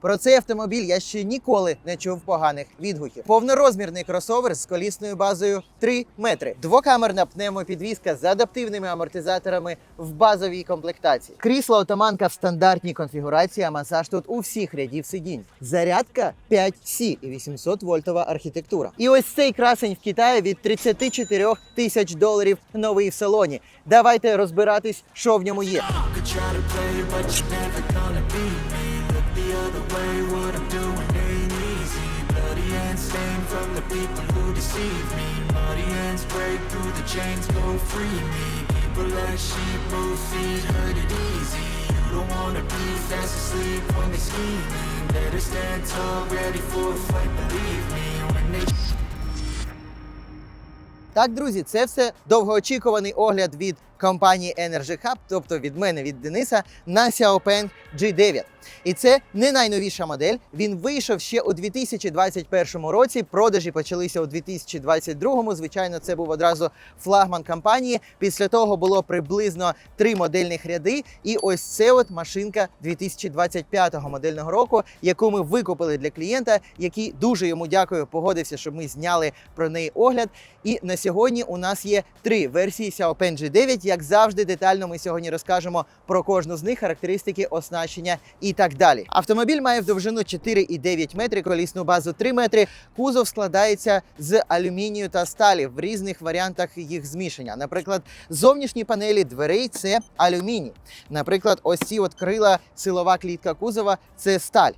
Про цей автомобіль я ще ніколи не чув поганих відгуків. Повнорозмірний кросовер з колісною базою 3 метри, двокамерна пневмопідвізка з адаптивними амортизаторами в базовій комплектації. Крісло отаманка в стандартній конфігурації, а масаж тут у всіх рядів сидінь. Зарядка 5C і 800 вольтова архітектура. І ось цей красень в Китаї від 34 тисяч доларів новий в салоні. Давайте розбиратись, що в ньому є. The other way, what I'm doing ain't easy. Bloody hands stained from the people who deceive me. Muddy hands break through the chains, go free me. People like sheep, move feet, hurt it easy. You don't wanna be fast asleep when they scheming. Better stand tall, ready for a fight, believe me. When they Так, друзі, це все довгоочікуваний огляд від компанії Energy Hub, тобто від мене, від Дениса, на Xiaopeng G9. І це не найновіша модель. Він вийшов ще у 2021 році. Продажі почалися у 2022. Звичайно, це був одразу флагман компанії. Після того було приблизно три модельних ряди. І ось це от машинка 2025 модельного року, яку ми викупили для клієнта, який дуже йому дякую, погодився, щоб ми зняли про неї огляд. І на сьогодні у нас є три версії Xiaopeng G9. Як завжди, детально ми сьогодні розкажемо про кожну з них, характеристики, оснащення і так далі. Автомобіль має в довжину 4,9 метри, колісну базу 3 метри. Кузов складається з алюмінію та сталі в різних варіантах їх змішання. Наприклад, зовнішні панелі дверей це алюміній. Наприклад, ось ці от крила, силова клітка кузова це сталь.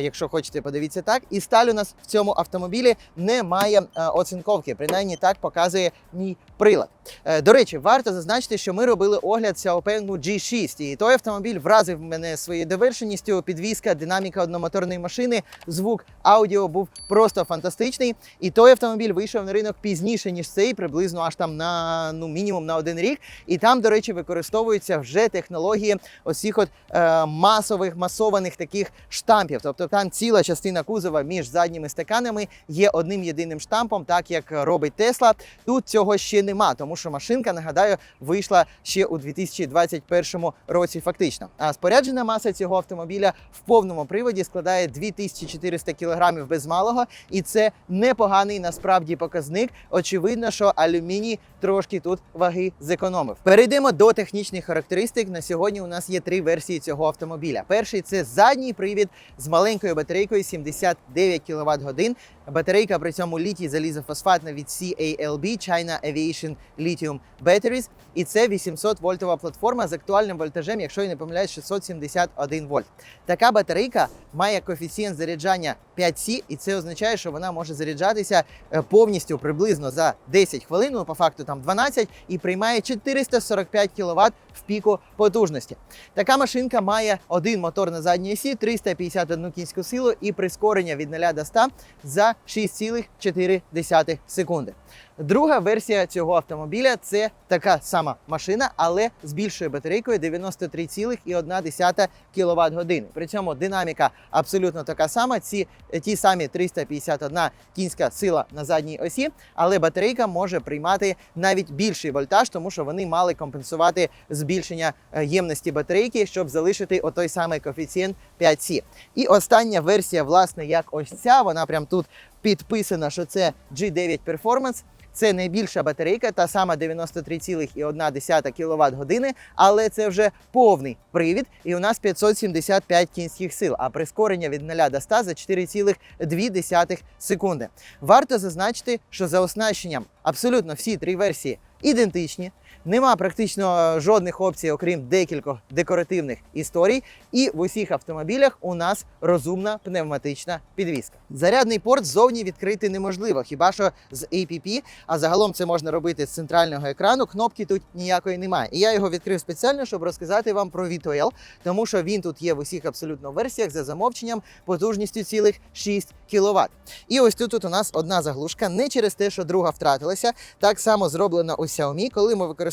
Якщо хочете, подивіться так. І сталь у нас в цьому автомобілі не має оцинковки. Принаймні так показує мій прилад. Е, До речі, варто зазначити, що ми робили огляд Xiaopeng G6, і той автомобіль вразив мене своєю довершеністю. Підвізка, динаміка одномоторної машини, звук аудіо був просто фантастичний. І той автомобіль вийшов на ринок пізніше ніж цей, приблизно аж там на ну мінімум на один рік. І там, до речі, використовуються вже технології осіх от е, масових масованих таких штампів. Тобто там ціла частина кузова між задніми стаканами є одним єдиним штампом, так як робить Тесла. Тут цього ще нема, тому що машинка, нагадаю, вийшла ще у 2021 році. Фактично, а споряджена маса цього автомобіля в повному приводі складає 2400 кг без малого, і це непоганий насправді показник. Очевидно, що алюміній трошки тут ваги зекономив. Перейдемо до технічних характеристик. На сьогодні у нас є три версії цього автомобіля. Перший це задній привід з маленькою батарейкою 79 кВт годин. Батарейка при цьому літій залізофосфатна від CALB China Aviation Lithium Batteries. І це 800 вольтова платформа з актуальним вольтажем, якщо я не помиляюсь, 671 вольт. Така батарейка має коефіцієнт заряджання 5C, і це означає, що вона може заряджатися е, повністю приблизно за 10 хвилин, ну по факту там 12, і приймає 445 кВт в піку потужності. Така машинка має один мотор на задній осі, 351 кінську силу і прискорення від 0 до 100 за 6,4 секунди. Друга версія цього автомобіля це така сама машина, але з більшою батарейкою 93,1 кВт години. При цьому динаміка абсолютно така сама. Ці ті самі 351 кінська сила на задній осі, але батарейка може приймати навіть більший вольтаж, тому що вони мали компенсувати збільшення е, ємності батарейки, щоб залишити отой самий коефіцієнт 5C. І остання версія, власне, як ось ця, вона прям тут підписана, що це G9 Performance. Це найбільша батарейка, та сама 93,1 кВт години, але це вже повний привід, і у нас 575 кінських сил, а прискорення від 0 до 100 за 4,2 секунди. Варто зазначити, що за оснащенням абсолютно всі три версії ідентичні. Нема практично жодних опцій, окрім декількох декоративних історій. І в усіх автомобілях у нас розумна пневматична підвізка. Зарядний порт ззовні відкрити неможливо, хіба що з APP, а загалом це можна робити з центрального екрану. Кнопки тут ніякої немає. І я його відкрив спеціально, щоб розказати вам про V2L, тому що він тут є в усіх абсолютно версіях за замовченням потужністю цілих 6 кВт. І ось тут, тут у нас одна заглушка, не через те, що друга втратилася. Так само зроблено у Xiaomi. Коли ми використовуємо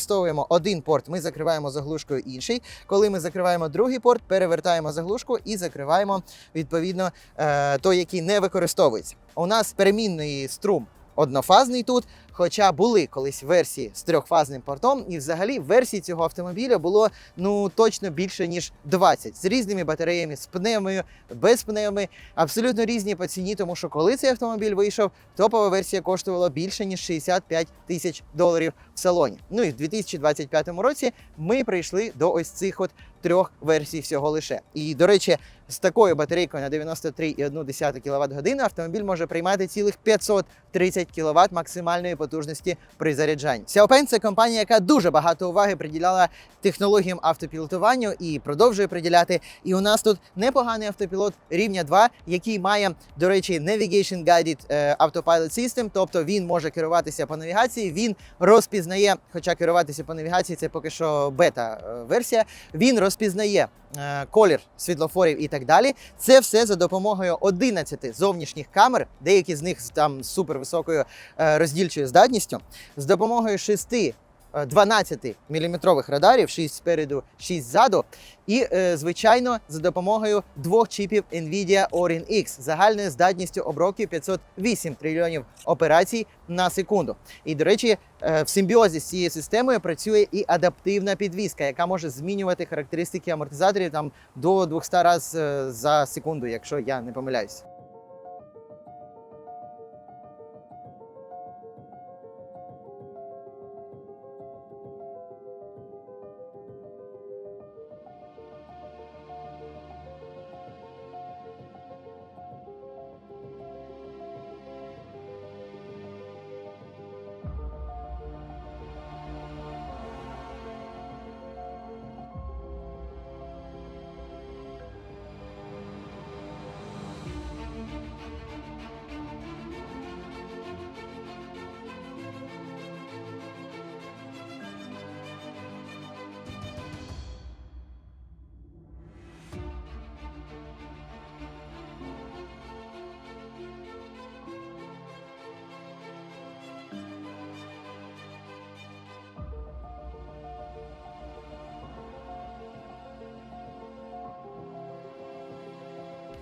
один порт, ми закриваємо заглушкою інший. Коли ми закриваємо другий порт, перевертаємо заглушку і закриваємо відповідно е, той, який не використовується. У нас перемінний струм однофазний тут. Хоча були колись версії з трьохфазним портом, і взагалі версій цього автомобіля було ну точно більше ніж 20 з різними батареями, з пневмою, без пневми, абсолютно різні по ціні, тому що коли цей автомобіль вийшов, топова версія коштувала більше ніж 65 тисяч доларів в салоні. Ну і в 2025 році ми прийшли до ось цих от трьох версій всього лише. І до речі, з такою батарейкою на 93,1 кВт години автомобіль може приймати цілих 530 кВт максимальної потужності при заряджанні. Xiaopeng – це компанія, яка дуже багато уваги приділяла технологіям автопілотуванню і продовжує приділяти. І у нас тут непоганий автопілот рівня 2, який має, до речі, Navigation Guided е, Autopilot System, тобто він може керуватися по навігації, він розпізнає, хоча керуватися по навігації це поки що бета-версія, він розпізнає е, колір світлофорів і так далі. Це все за допомогою 11 зовнішніх камер, деякі з них там з супервисокою е, роздільчою здатністю, з допомогою 6 12 мм радарів, 6 спереду, 6 ззаду, і, е, звичайно, за допомогою двох чіпів NVIDIA Orin X загальною здатністю обробки 508 трильйонів операцій на секунду. І, до речі, е, в симбіозі з цією системою працює і адаптивна підвізка, яка може змінювати характеристики амортизаторів там до 200 разів е, за секунду, якщо я не помиляюсь.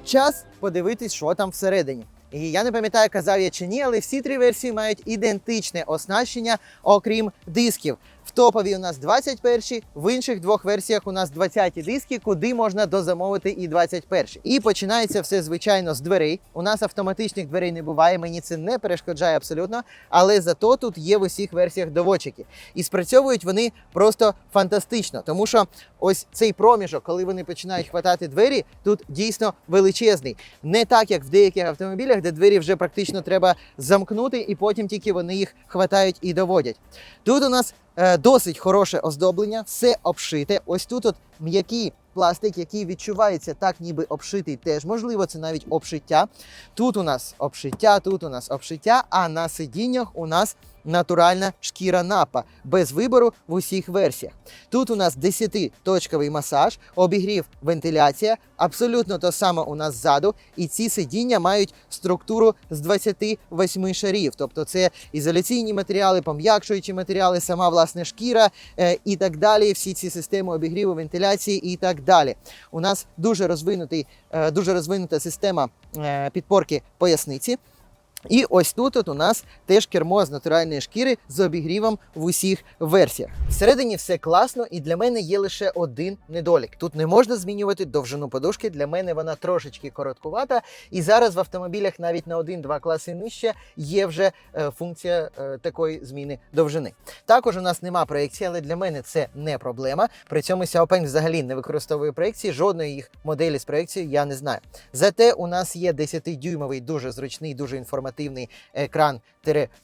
Час подивитись, що там всередині. І я не пам'ятаю, казав я чи ні, але всі три версії мають ідентичне оснащення, окрім дисків. В топовій у нас 21, в інших двох версіях у нас 20-ті диски, куди можна дозамовити і 21. І починається все звичайно з дверей. У нас автоматичних дверей не буває, мені це не перешкоджає абсолютно. Але зато тут є в усіх версіях доводчики. І спрацьовують вони просто фантастично, тому що ось цей проміжок, коли вони починають хватати двері, тут дійсно величезний. Не так, як в деяких автомобілях, де двері вже практично треба замкнути, і потім тільки вони їх хватають і доводять. Тут у нас е, досить хороше оздоблення, все обшите. Ось тут от м'який пластик, який відчувається так, ніби обшитий, теж можливо, це навіть обшиття. Тут у нас обшиття, тут у нас обшиття, а на сидіннях у нас натуральна шкіра напа без вибору в усіх версіях. Тут у нас 10-точковий масаж, обігрів, вентиляція, абсолютно то саме у нас ззаду. І ці сидіння мають структуру з 28 шарів. Тобто це ізоляційні матеріали, пом'якшуючі матеріали, сама власне шкіра е, і так далі. Всі ці системи обігріву, вентиляції і так далі. У нас дуже розвинутий, е, дуже розвинута система е, підпорки поясниці. І ось тут от у нас теж кермо з натуральної шкіри з обігрівом в усіх версіях. Всередині все класно, і для мене є лише один недолік. Тут не можна змінювати довжину подушки. Для мене вона трошечки короткувата. І зараз в автомобілях навіть на 1-2 класи нижче є вже е, функція е, такої зміни довжини. Також у нас нема проекції, але для мене це не проблема. При цьому Xiaopeng взагалі не використовує проекції. Жодної їх моделі з проекцією я не знаю. Зате у нас є 10-дюймовий, дуже зручний, дуже інформативний екран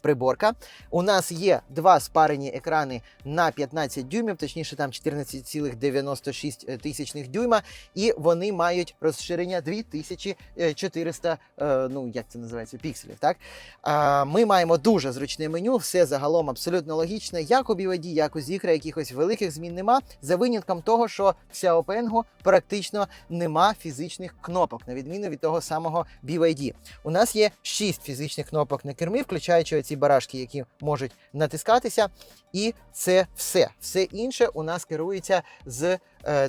приборка. У нас є два спарені екрани на 15 дюймів, точніше там 14,96 тисячних дюйма, і вони мають розширення 2400, е, ну як це називається, пікселів. Так ми маємо дуже зручне меню, все загалом абсолютно логічне, як у BYD, як у Zikra, якихось великих змін нема. За винятком того, що в Xiaopeng практично нема фізичних кнопок, на відміну від того самого BYD. У нас є 6 фізичних кнопок на кермі, включаючи оці барашки, які можуть натискатися. І це все. Все інше у нас керується з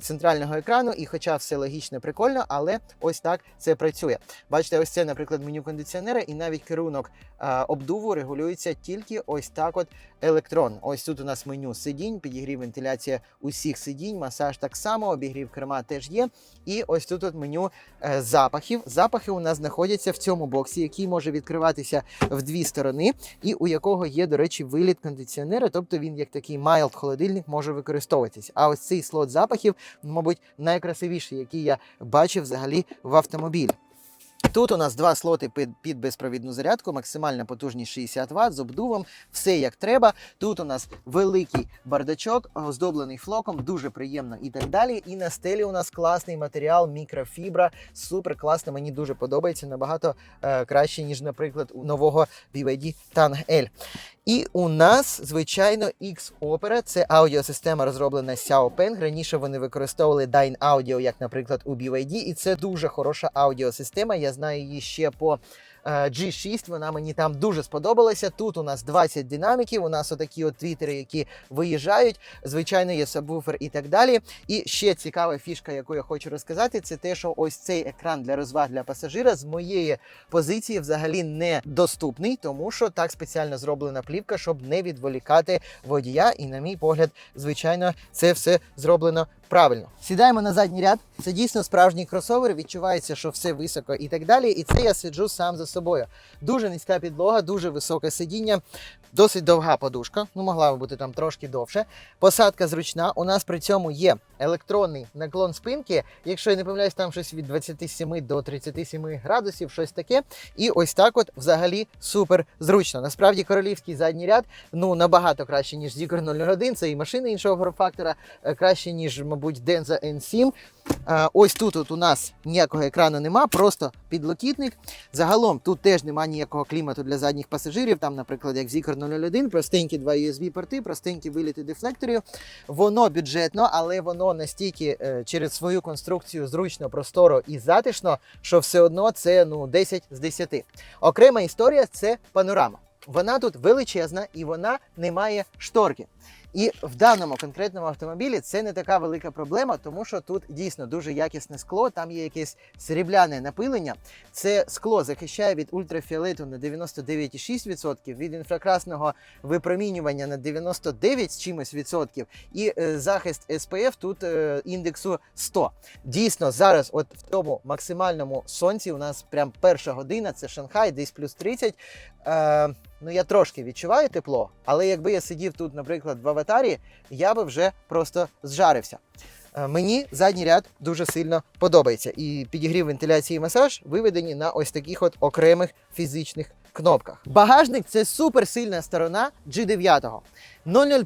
центрального екрану, і хоча все логічно, прикольно, але ось так це працює. Бачите, ось це, наприклад, меню кондиціонера, і навіть керунок е, обдуву регулюється тільки ось так, от електронно. Ось тут у нас меню сидінь, підігрів вентиляція усіх сидінь, масаж так само, обігрів керма теж є. І ось тут от меню е, запахів. Запахи у нас знаходяться в цьому боксі, який може відкриватися в дві сторони, і у якого є, до речі, виліт кондиціонера, тобто він як такий mild холодильник може використовуватись. А ось цей слот запахів, мабуть, найкрасивіший, який я бачив взагалі в автомобілі. Тут у нас два слоти під, безпровідну зарядку, максимальна потужність 60 Вт з обдувом, все як треба. Тут у нас великий бардачок, оздоблений флоком, дуже приємно і так далі. І на стелі у нас класний матеріал, мікрофібра, супер класно. Мені дуже подобається набагато е, краще, ніж, наприклад, у нового BYD Tang L. І у нас, звичайно, X Opera. Це аудіосистема, розроблена Xiaopeng. Раніше вони використовували Dyn Audio, як, наприклад, у BYD, і це дуже хороша аудіосистема. Я знаю її ще по е, G6. Вона мені там дуже сподобалася. Тут у нас 20 динаміків. У нас отакі от твітери, які виїжджають. Звичайно, є сабвуфер і так далі. І ще цікава фішка, яку я хочу розказати, це те, що ось цей екран для розваг для пасажира з моєї позиції взагалі не доступний, тому що так спеціально зроблена плівка, щоб не відволікати водія. І, на мій погляд, звичайно, це все зроблено правильно. Сідаємо на задній ряд. Це дійсно справжній кросовер. Відчувається, що все високо і так далі. І це я сиджу сам за собою. Дуже низька підлога, дуже високе сидіння, досить довга подушка. Ну, могла би бути там трошки довше. Посадка зручна. У нас при цьому є електронний наклон спинки. Якщо я не помиляюсь, там щось від 27 до 37 градусів, щось таке. І ось так, от взагалі супер зручно. Насправді королівський задній ряд ну набагато краще, ніж Zikr 001. Це і машини іншого форм-фактора, е, краще, ніж, мабуть, Denza N7. Е, Ось тут от у нас ніякого екрану нема, просто підлокітник. Загалом тут теж немає ніякого клімату для задніх пасажирів. Там, наприклад, як Zikr 001, простенькі два USB-порти, простенькі виліти дефлекторів. Воно бюджетно, але воно настільки е, через свою конструкцію зручно, просторо і затишно, що все одно це ну 10 з 10. Окрема історія це панорама. Вона тут величезна і вона не має шторки. І в даному конкретному автомобілі це не така велика проблема, тому що тут дійсно дуже якісне скло, там є якесь срібляне напилення. Це скло захищає від ультрафіолету на 99,6%, від інфракрасного випромінювання на 99 з чимось відсотків, і е, захист SPF тут е, індексу 100. Дійсно, зараз, от в тому максимальному сонці, у нас прям перша година, це Шанхай, десь плюс 30. Е, ну я трошки відчуваю тепло, але якби я сидів тут, наприклад, в аватарі, я би вже просто зжарився. Е, Мені задній ряд дуже сильно подобається. І підігрів вентиляції і масаж виведені на ось таких от окремих фізичних кнопках. Багажник це суперсильна сторона G9. 001,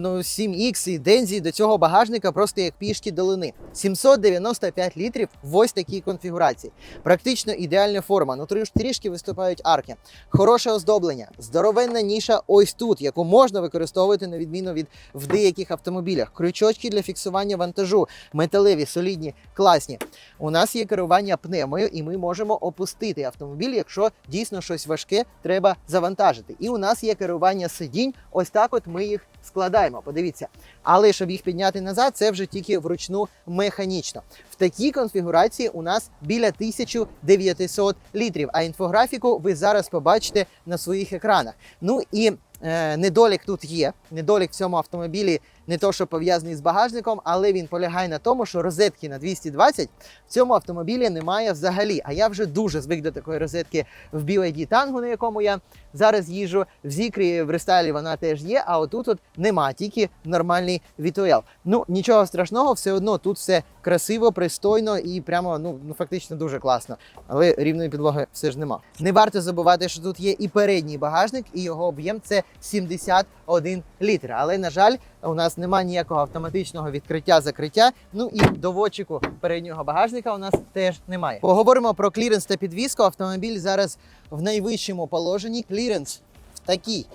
ну 7X і Дензі до цього багажника просто як пішки долини. 795 літрів в ось такій конфігурації. Практично ідеальна форма. Ну трішки виступають арки. Хороше оздоблення, здоровенна ніша ось тут, яку можна використовувати на відміну від в деяких автомобілях. Крючочки для фіксування вантажу, металеві, солідні, класні. У нас є керування пневмою, і ми можемо опустити автомобіль, якщо дійсно щось важке треба завантажити. І у нас є керування сидінь. Ось так от ми їх складаємо. Подивіться. Але щоб їх підняти назад, це вже тільки вручну механічно. В такій конфігурації у нас біля 1900 літрів. А інфографіку ви зараз побачите на своїх екранах. Ну і е, недолік тут є. Недолік в цьому автомобілі не то, що пов'язаний з багажником, але він полягає на тому, що розетки на 220 в цьому автомобілі немає взагалі. А я вже дуже звик до такої розетки в BYD Tango, на якому я зараз їжджу. В Зікрі в рестайлі вона теж є, а отут от нема, тільки нормальний V2L. Ну нічого страшного, все одно тут все красиво, пристойно і прямо ну, ну фактично дуже класно. Але рівної підлоги все ж нема. Не варто забувати, що тут є і передній багажник, і його об'єм це 71 літр. Але на жаль, у нас немає ніякого автоматичного відкриття-закриття. Ну і доводчику переднього багажника у нас теж немає. Поговоримо про кліренс та підвізку. Автомобіль зараз в найвищому положенні. Кліренс в такій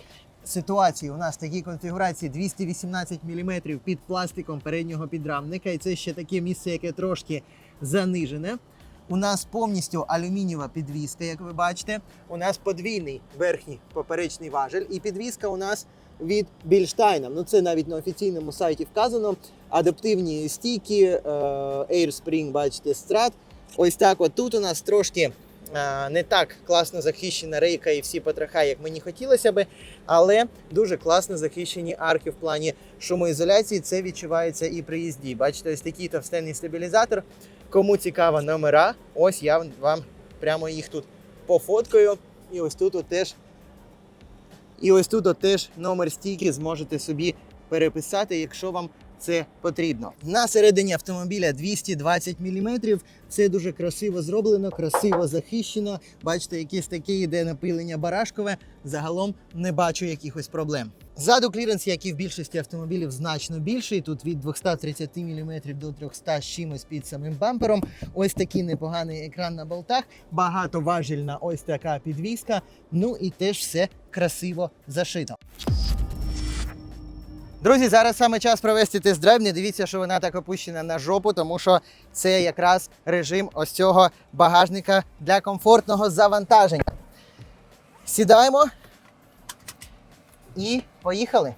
ситуації у нас в такій конфігурації 218 мм під пластиком переднього підрамника. І це ще таке місце, яке трошки занижене. У нас повністю алюмінієва підвіска, як ви бачите. У нас подвійний верхній поперечний важель, і підвіска у нас від Більштайна. Ну це навіть на офіційному сайті вказано. Адаптивні стійки, е, AirSpring, бачите, страт. Ось так. От тут у нас трошки е, не так класно захищена рейка і всі потроха, як мені хотілося би, але дуже класно захищені арки в плані шумоізоляції. Це відчувається і при їзді. Бачите, ось такий товстенний стабілізатор. Кому цікаво номера, ось я вам прямо їх тут пофоткаю. І ось тут от теж. І ось тут теж номер стійки зможете собі переписати, якщо вам це потрібно. На середині автомобіля 220 мм. Це дуже красиво зроблено, красиво захищено. Бачите, якесь таке йде напилення барашкове. Загалом не бачу якихось проблем. Ззаду кліренс, як і в більшості автомобілів, значно більший. Тут від 230 мм до 300 з чимось під самим бампером. Ось такий непоганий екран на болтах, багатоважільна ось така підвіска. Ну і теж все красиво зашито. Друзі, зараз саме час провести тест-драйв. Не дивіться, що вона так опущена на жопу, тому що це якраз режим ось цього багажника для комфортного завантаження. Сідаємо і поїхали.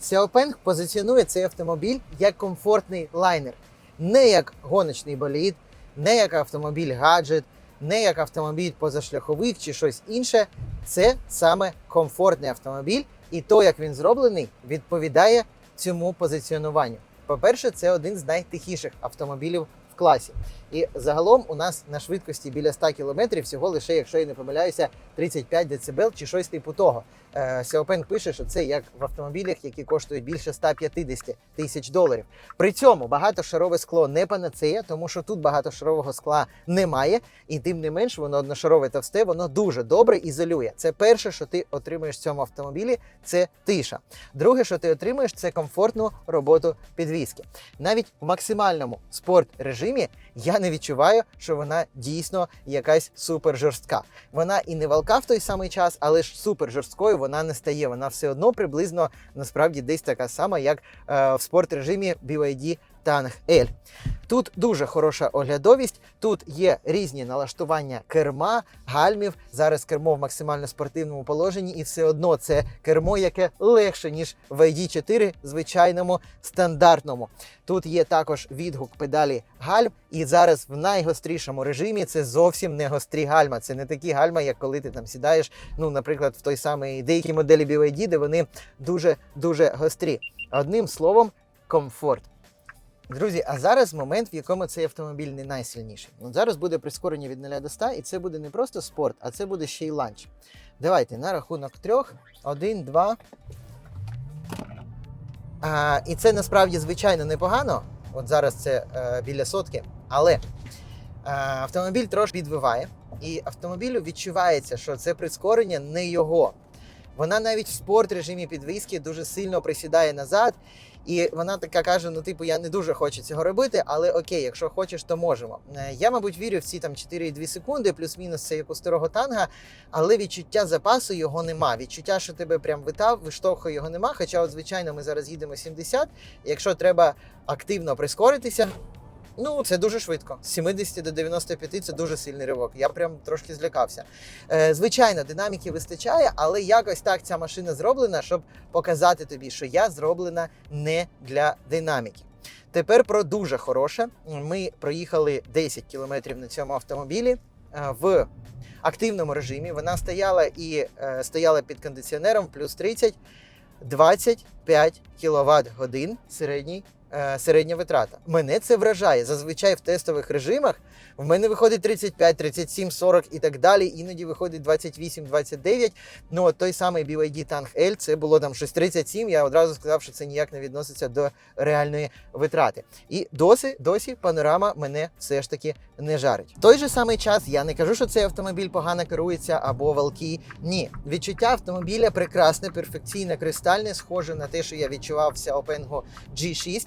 Xiaopeng позиціонує цей автомобіль як комфортний лайнер, не як гоночний болід, не як автомобіль гаджет, не як автомобіль позашляховик чи щось інше. Це саме комфортний автомобіль, і то, як він зроблений, відповідає цьому позиціонуванню. По-перше, це один з найтихіших автомобілів класі. І загалом у нас на швидкості біля 100 км всього лише, якщо я не помиляюся, 35 дБ чи щось типу того. Е, пише, що це як в автомобілях, які коштують більше 150 тисяч доларів. При цьому багатошарове скло не панацея, тому що тут багатошарового скла немає, і тим не менш воно одношарове товсте, воно дуже добре ізолює. Це перше, що ти отримуєш в цьому автомобілі, це тиша. Друге, що ти отримуєш, це комфортну роботу підвіски. Навіть в максимальному спорт режимі я не відчуваю, що вона дійсно якась супер жорстка. Вона і не валка в той самий час, але ж супер жорсткою вона не стає. Вона все одно приблизно насправді десь така сама, як е, в спорт режимі BYD Tang L. Тут дуже хороша оглядовість. Тут є різні налаштування керма, гальмів. Зараз кермо в максимально спортивному положенні, і все одно це кермо, яке легше ніж в ID4 звичайному стандартному. Тут є також відгук педалі гальм, і зараз в найгострішому режимі це зовсім не гострі гальма. Це не такі гальма, як коли ти там сідаєш, ну, наприклад, в той самий деякі моделі BYD, де вони дуже дуже гострі. Одним словом, комфорт. Друзі, а зараз момент, в якому цей автомобіль не найсильніший. От зараз буде прискорення від 0 до 100, і це буде не просто спорт, а це буде ще й ланч. Давайте на рахунок трьох. Один, два. А, і це насправді звичайно непогано. От зараз це е, біля сотки. Але е, автомобіль трошки підвиває, і автомобілю відчувається, що це прискорення не його. Вона навіть в спорт режимі підвіски дуже сильно присідає назад. І вона така каже: ну, типу, я не дуже хочу цього робити, але окей, якщо хочеш, то можемо. Е, Я, мабуть, вірю в ці там 4,2 секунди, плюс-мінус це як у старого танга, але відчуття запасу його нема. Відчуття, що тебе прям витав, виштовхує його нема. Хоча, от, звичайно, ми зараз їдемо 70. Якщо треба активно прискоритися. Ну, це дуже швидко. З 70 до 95 це дуже сильний ривок. Я прям трошки злякався. Е, звичайно, динаміки вистачає, але якось так ця машина зроблена, щоб показати тобі, що я зроблена не для динаміки. Тепер про дуже хороше. Ми проїхали 10 кілометрів на цьому автомобілі е, в активному режимі. Вона стояла і е, стояла під кондиціонером плюс 30, 25 кВт годин середній. Е, Середня витрата. Мене це вражає. Зазвичай в тестових режимах в мене виходить 35, 37, 40 і так далі. Іноді виходить 28, 29. Ну, от той самий BYD Tang L, це було там щось 37. Я одразу сказав, що це ніяк не відноситься до реальної витрати. І досі, досі панорама мене все ж таки не жарить. В той же самий час я не кажу, що цей автомобіль погано керується або валкий. Ні, відчуття автомобіля прекрасне, перфекційне, кристальне, схоже на те, що я відчував в Xiaopeng G6.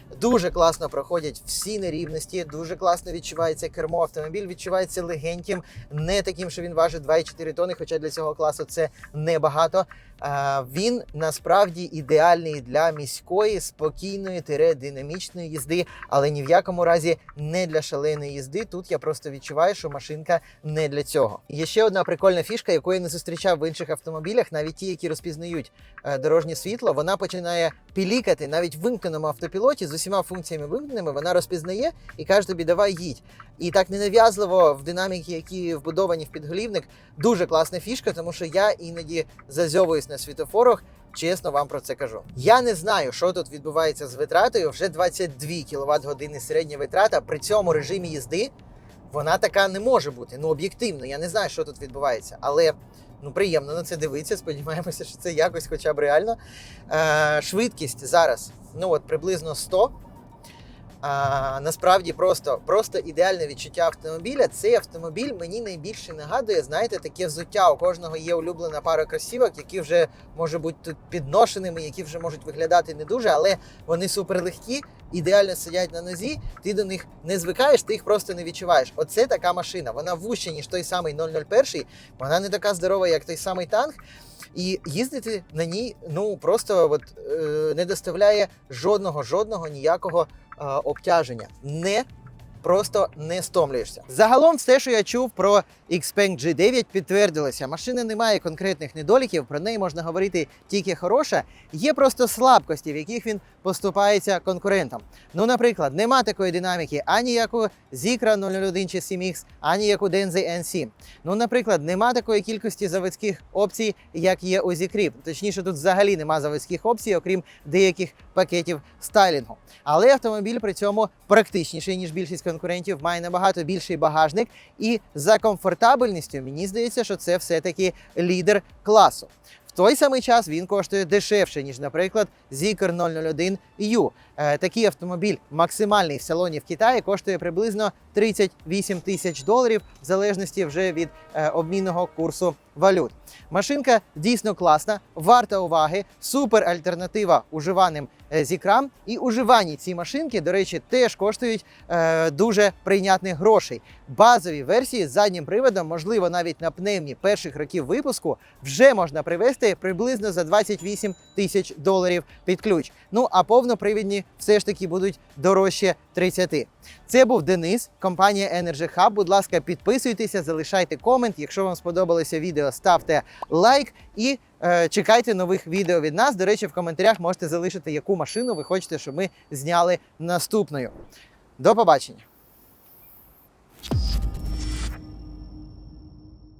Дуже класно проходять всі нерівності, дуже класно відчувається кермо. Автомобіль відчувається легеньким, не таким, що він важить 2,4 тони, хоча для цього класу це небагато. А, Він насправді ідеальний для міської, спокійної, тире, динамічної їзди, але ні в якому разі не для шаленої їзди. Тут я просто відчуваю, що машинка не для цього. Є ще одна прикольна фішка, яку я не зустрічав в інших автомобілях, навіть ті, які розпізнають е, дорожнє світло, вона починає пілікати навіть в вимкненому автопілоті з усіма функціями вимкненими. Вона розпізнає і каже тобі, давай їдь. І так ненав'язливо в динаміки, які вбудовані в підголівник, дуже класна фішка, тому що я іноді зазьовуюсь на світофорах. Чесно вам про це кажу. Я не знаю, що тут відбувається з витратою. Вже 22 кВт години середня витрата. При цьому режимі їзди вона така не може бути. Ну об'єктивно, я не знаю, що тут відбувається, але ну приємно на це дивитися. Сподіваємося, що це якось, хоча б реально. Е, швидкість зараз, ну от приблизно 100. А, насправді просто, просто ідеальне відчуття автомобіля. Цей автомобіль мені найбільше нагадує, знаєте, таке взуття. У кожного є улюблена пара кросівок, які вже можуть бути тут підношеними, які вже можуть виглядати не дуже, але вони суперлегкі, ідеально сидять на нозі. Ти до них не звикаєш, ти їх просто не відчуваєш. Оце така машина. Вона вужча, ніж той самий 001, вона не така здорова, як той самий танк. І їздити на ній ну просто от, е, не доставляє жодного, жодного ніякого обтяження. Не просто не стомлюєшся. Загалом, все, що я чув про Xpeng G9, підтвердилося. Машина не має конкретних недоліків, про неї можна говорити тільки хороша. Є просто слабкості, в яких він поступається конкурентам. Ну, наприклад, нема такої динаміки ані як у Zikra 001 чи 7X, ані як у Denzi N7. Ну, наприклад, нема такої кількості заводських опцій, як є у Zikri. Точніше, тут взагалі нема заводських опцій, окрім деяких пакетів стайлінгу. Але автомобіль при цьому практичніший, ніж більшість конкурентів, має набагато більший багажник. І за комфортабельністю мені здається, що це все-таки лідер класу. В той самий час він коштує дешевше, ніж, наприклад, Zikr 001 U. Е, такий автомобіль максимальний в салоні в Китаї коштує приблизно 38 тисяч доларів, в залежності вже від е, обмінного курсу валют. Машинка дійсно класна, варта уваги, супер альтернатива уживаним е, зікрам. І уживані ці машинки, до речі, теж коштують дуже прийнятних грошей. Базові версії з заднім приводом, можливо, навіть на пневмі перших років випуску, вже можна привезти приблизно за 28 тисяч доларів під ключ. Ну а повнопривідні все ж таки будуть дорожче 30. Це був Денис, компанія Energy Hub. Будь ласка, підписуйтеся, залишайте комент. Якщо вам сподобалося відео, ставте лайк і е, чекайте нових відео від нас. До речі, в коментарях можете залишити, яку машину ви хочете, щоб ми зняли наступною. До побачення!